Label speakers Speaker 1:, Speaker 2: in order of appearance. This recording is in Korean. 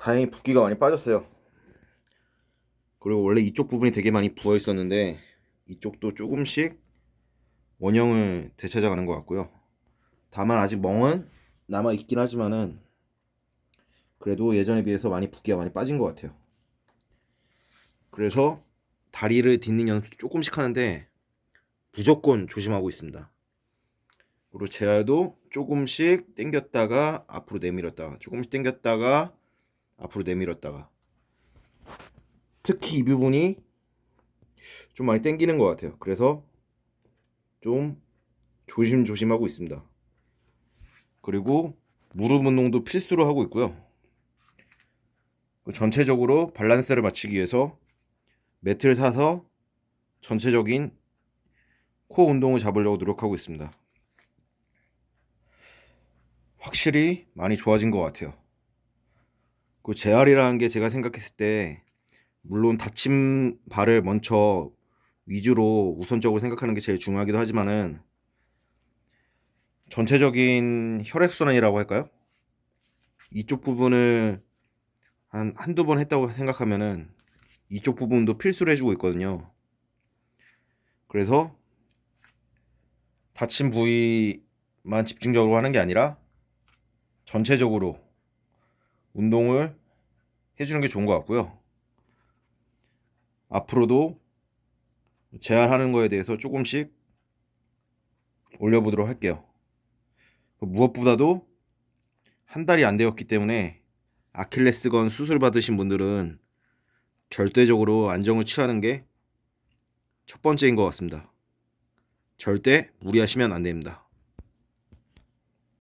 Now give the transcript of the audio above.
Speaker 1: 다행히 붓기가 많이 빠졌어요. 그리고 원래 이쪽 부분이 되게 많이 부어 있었는데 이쪽도 조금씩 원형을 되찾아가는 것 같고요. 다만 아직 멍은 남아 있긴 하지만은 그래도 예전에 비해서 많이 붓기가 많이 빠진 것 같아요. 그래서 다리를 딛는 연습 조금씩 하는데 무조건 조심하고 있습니다. 그리고 재활도 조금씩 당겼다가 앞으로 내밀었다가 조금씩 당겼다가 앞으로 내밀었다가 특히 이 부분이 좀 많이 당기는 것 같아요. 그래서 좀 조심조심하고 있습니다. 그리고 무릎 운동도 필수로 하고 있고요. 그 전체적으로 밸런스를 맞추기 위해서 매트를 사서 전체적인 코어 운동을 잡으려고 노력하고 있습니다. 확실히 많이 좋아진 것 같아요. 그 재활이라는 게 제가 생각했을 때 물론 다친 발을 먼저 위주로 우선적으로 생각하는 게 제일 중요하기도 하지만은 전체적인 혈액순환이라고 할까요? 이쪽 부분을 한 한두 번 했다고 생각하면은 이쪽 부분도 필수로 해주고 있거든요. 그래서 다친 부위만 집중적으로 하는 게 아니라 전체적으로 운동을 해주는 게 좋은 것 같고요. 앞으로도 재활하는 거에 대해서 조금씩 올려보도록 할게요. 무엇보다도 한 달이 안 되었기 때문에 아킬레스건 수술 받으신 분들은 절대적으로 안정을 취하는 게 첫 번째인 것 같습니다. 절대 무리하시면 안 됩니다.